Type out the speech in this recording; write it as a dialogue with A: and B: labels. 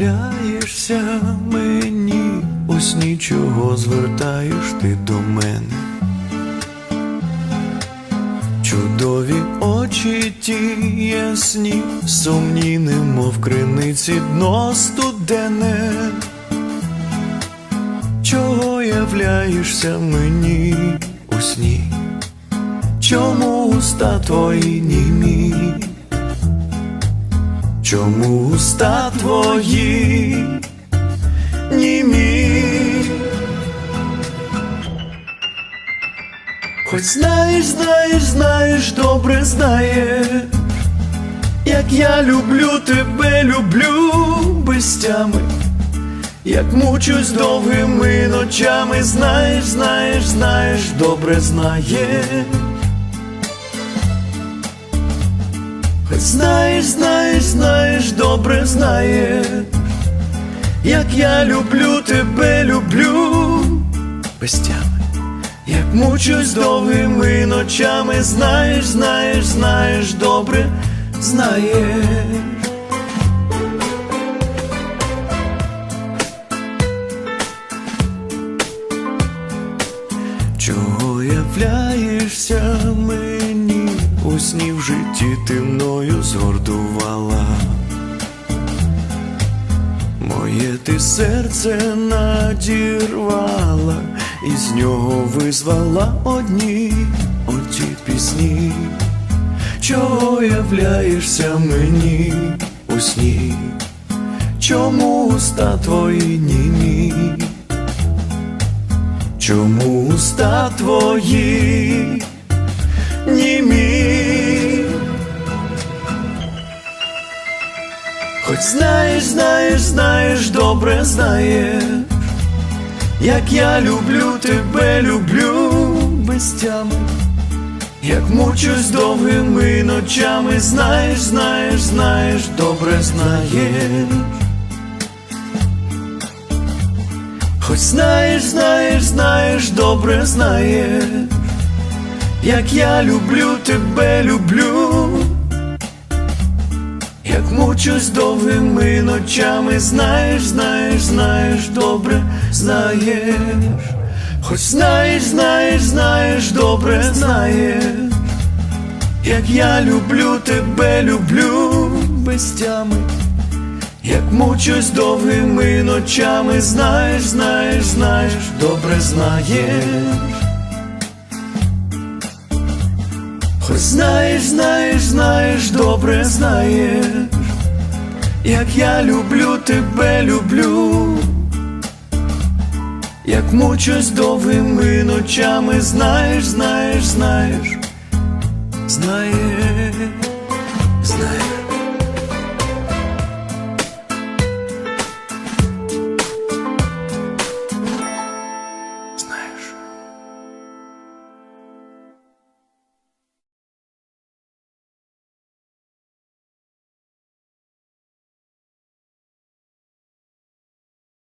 A: являєшся мені, ось нічого звертаєш ти до мене. Чудові очі ті ясні, сумні, немов криниці дно студене. Чого являєшся мені у сні? Чому уста твої німі? Чому уста твої німі? Хоч знаєш, знаєш, знаєш, добре знаєш, як я люблю тебе, люблю без тями, як мучусь довгими ночами, знаєш, знаєш, знаєш, добре знаєш. Хоч знаєш, знаєш, знаєш, добре знаєш, як я люблю тебе, люблю без тями, як мучусь довгими ночами, знаєш, знаєш, знаєш, добре знаєш. Чого являєшся мені у сні в житті ти мною згордувала? Моє ти серце надірвала, і з нього визвала одні оті пісні. Чого являєшся мені у сні? Чому уста твої німі? Чому уста твої німі? Хоч знаєш, знаєш, знаєш, добре знаєш, як я люблю тебе, люблю без тями, як мучусь довгими ночами, знаєш, знаєш, знаєш, добре знаєш. Хоч знаєш, знаєш, знаєш, добре знаєш, як я люблю тебе, люблю, як мучусь довгими ночами, знаєш, знаєш, знаєш, добре знаєш, хоч знаєш, знаєш, знаєш, добре знаєш, як я люблю тебе, люблю без тями. Як мучусь довгими ночами, знаєш, знаєш, знаєш, добре знаєш. Хоч знаєш, знаєш, знаєш, добре знаєш, як я люблю тебе, люблю, як мучусь довгими ночами, знаєш, знаєш, знаєш, знаєш, знаєш.